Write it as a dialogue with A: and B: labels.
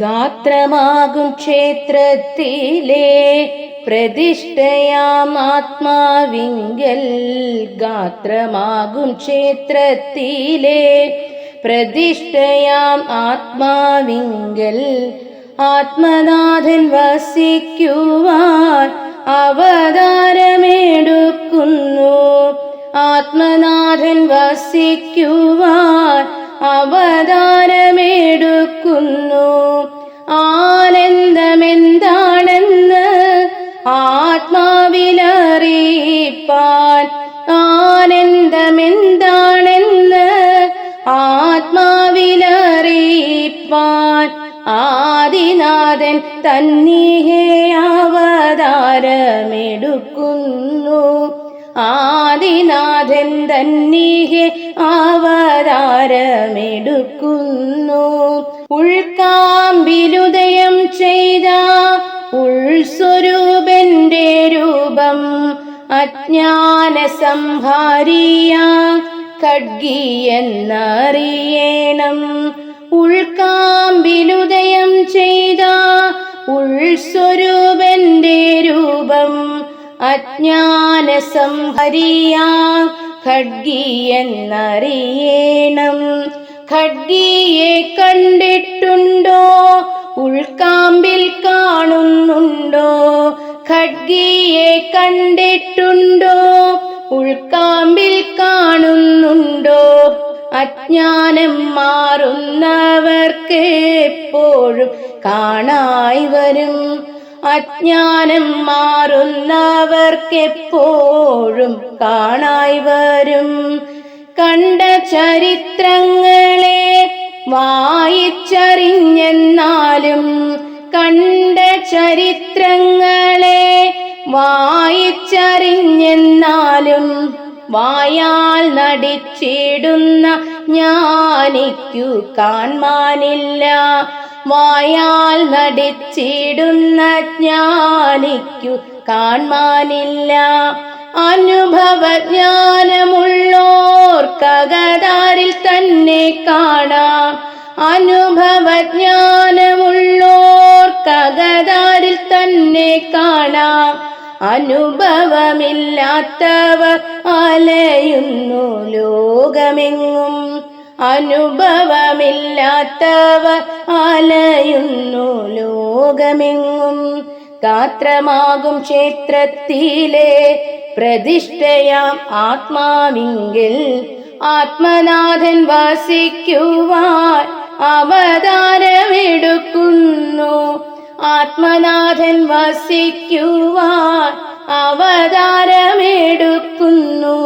A: മാത്രമാകും ക്ഷേത്രത്തിലെ പ്രതിഷ്ഠയാം ആത്മാവിങ്കൽ ഗാത്രമാകും ക്ഷേത്രത്തിലെ പ്രതിഷ്ഠയാം ആത്മാവിങ്കൽ ആത്മനാഥൻ വസിക്കുവാൻ അവതാരമെടുക്കുന്നു. ആത്മനാഥൻ വസിക്കുവാൻ അവതാരമെടുക്കുന്നു. ആത്മാവിലറിയിപ്പാൻ ആനന്ദമെന്താണെന്ന് ആത്മാവിലറിയിപ്പാൻ ആദിനാഥൻ തന്നീഹേ അവതാരമെടുക്കുന്നു. ആദിനാഥൻ തന്നീഹേ അവതാരമെടുക്കുന്നു. ഉൾക്കാമ്പിലുദയം ചെയ്ത ഉൾസ്വരൂപന്റെ രൂപം അജ്ഞാന സംഭാരിയ ഖഡ്ഗിയെന്നറിയേണം ഉൾക്കാമ്പിലുദയം ചെയ്ത ഉൾസ്വരൂപന്റെ രൂപം അജ്ഞാന സംഭരിയ ഖഡ്ഗിയെന്നറിയേണം ഖഡ്ഗിയെ കണ്ടിട്ടുണ്ടോ? ഉൾക്കാമ്പിൽ കാണുന്നുണ്ടോ? അജ്ഞാനം മാറുന്നവർക്ക് എപ്പോഴും കാണായി വരും. അജ്ഞാനം മാറുന്നവർക്കെപ്പോഴും കാണായി വരും. കണ്ട ചരിത്രങ്ങളെ വായിച്ചറിഞ്ഞെന്നാലും കണ്ട ചരിത്രങ്ങളെ വായിച്ചറിഞ്ഞെന്നാലും വായാൽ നടിച്ചിടുന്ന ജ്ഞാനിക്കു കാൺമാനില്ല വായാൽ നടിച്ചിടുന്ന ജ്ഞാനിക്കു കാൺമാനില്ല അനുഭവജ്ഞാനമുള്ളോർക്കകതാരിൽ തന്നെ കാണാം. അനുഭവജ്ഞാനമുള്ളോർക്കകതാരിൽ തന്നെ കാണാം. അനുഭവമില്ലാത്തവർ അലയുന്നു ലോകമെങ്ങും. അനുഭവമില്ലാത്തവർ അലയുന്നു ലോകമെങ്ങും. ഗാത്രമാകും ക്ഷേത്രത്തിലെ പ്രതിഷ്ഠയാം ആത്മാവിങ്കിൽ. ആത്മനാഥൻ വാസിക്കുവാൻ അവതാരമെടുക്കുന്നു. ആത്മനാഥൻ വസിക്കുവാൻ അവതാരമെടുക്കുന്നു.